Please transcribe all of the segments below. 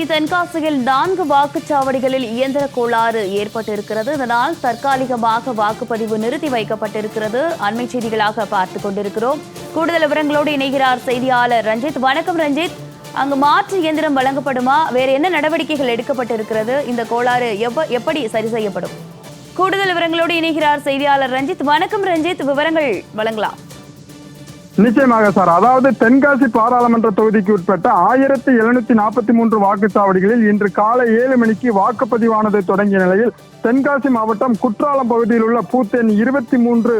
தென்காசியில் நான்கு வாக்குச்சாவடிகளில் இயந்திர கோளாறு ஏற்பட்டிருக்கிறது. இதனால் தற்காலிகமாக வாக்குப்பதிவு நிறுத்தி வைக்கப்பட்டிருக்கிறது. அண்மை செய்திகளாக பார்த்துக் கொண்டிருக்கிறோம். கூடுதல் விவரங்களோடு இணைகிறார் செய்தியாளர் ரஞ்சித். வணக்கம் ரஞ்சித். அங்கு மாற்று இயந்திரம் வழங்கப்படுமா? வேறு என்ன நடவடிக்கைகள் எடுக்கப்பட்டிருக்கிறது? இந்த கோளாறு எப்படி சரி செய்யப்படும்? கூடுதல் விவரங்களோடு இணைகிறார் செய்தியாளர் ரஞ்சித். வணக்கம் ரஞ்சித். விவரங்கள் வழங்கலாம். நிச்சயமாக சார். அதாவது தென்காசி பாராளுமன்ற தொகுதிக்கு உட்பட்ட ஆயிரத்தி எழுநூத்தி நாற்பத்தி மூன்று வாக்குச்சாவடிகளில் இன்று காலை ஏழு மணிக்கு வாக்குப்பதிவானது தொடங்கிய நிலையில் தென்காசி மாவட்டம் குற்றாலம் பகுதியில் உள்ள பூத்தேன் இருபத்தி மூன்று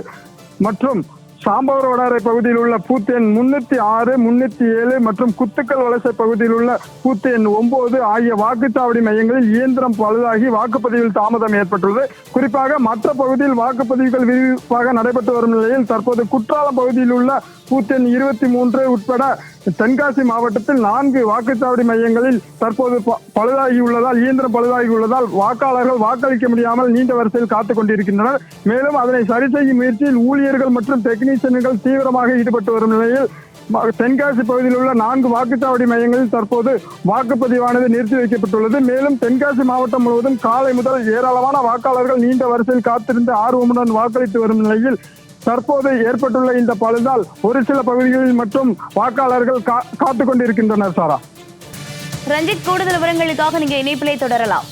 மற்றும் சாம்பவர் வடாரை பகுதியில் உள்ள பூத்து எண் முன்னூத்தி ஆறு முன்னூத்தி ஏழு மற்றும் குத்துக்கல் வலசை பகுதியில் உள்ள பூத்து எண் ஒன்பது ஆகிய வாக்குச்சாவடி மையங்களில் இயந்திரம் பழுதாகி வாக்குப்பதிவில் தாமதம் ஏற்பட்டுள்ளது. குறிப்பாக மற்ற பகுதியில் வாக்குப்பதிவுகள் விரிவாக நடைபெற்று வரும் நிலையில் தற்போது குற்றாலம் பகுதியில் உள்ள பூத் எண் இருபத்தி மூன்று உட்பட தென்காசி மாவட்டத்தில் நான்கு வாக்குச்சாவடி மையங்களில் தற்போது ப- பழுதாகி உள்ளதால் இயந்திரம் பழுதாகி உள்ளதால் வாக்காளர்கள் வாக்களிக்க முடியாமல் நீண்ட வரிசையில் காத்துக் கொண்டிருக்கின்றனர். மேலும் அதனை சரி செய்யும் முயற்சியில் ஊழியர்கள் மற்றும் டெக்னீஷியன்கள் தீவிரமாக ஈடுபட்டு வரும் நிலையில் தென்காசி பகுதியில் உள்ள நான்கு வாக்குச்சாவடி மையங்களில் தற்போது வாக்குப்பதிவானது நிறுத்தி வைக்கப்பட்டுள்ளது. மேலும் தென்காசி மாவட்டம் முழுவதும் காலை முதல் ஏராளமான வாக்காளர்கள் நீண்ட வரிசையில் காத்திருந்து ஆர்வமுடன் வாக்களித்து வரும் நிலையில் தற்போது ஏற்பட்டுள்ள இந்த பழுதால் ஒரு சில பகுதிகளில் மட்டும் வாக்காளர்கள் கா- கொண்டிருக்கின்றனர் சாரா. ரஞ்சித் கூடுதல் விவரங்களுக்காக நீங்க இணைப்பிலே தொடரலாம்.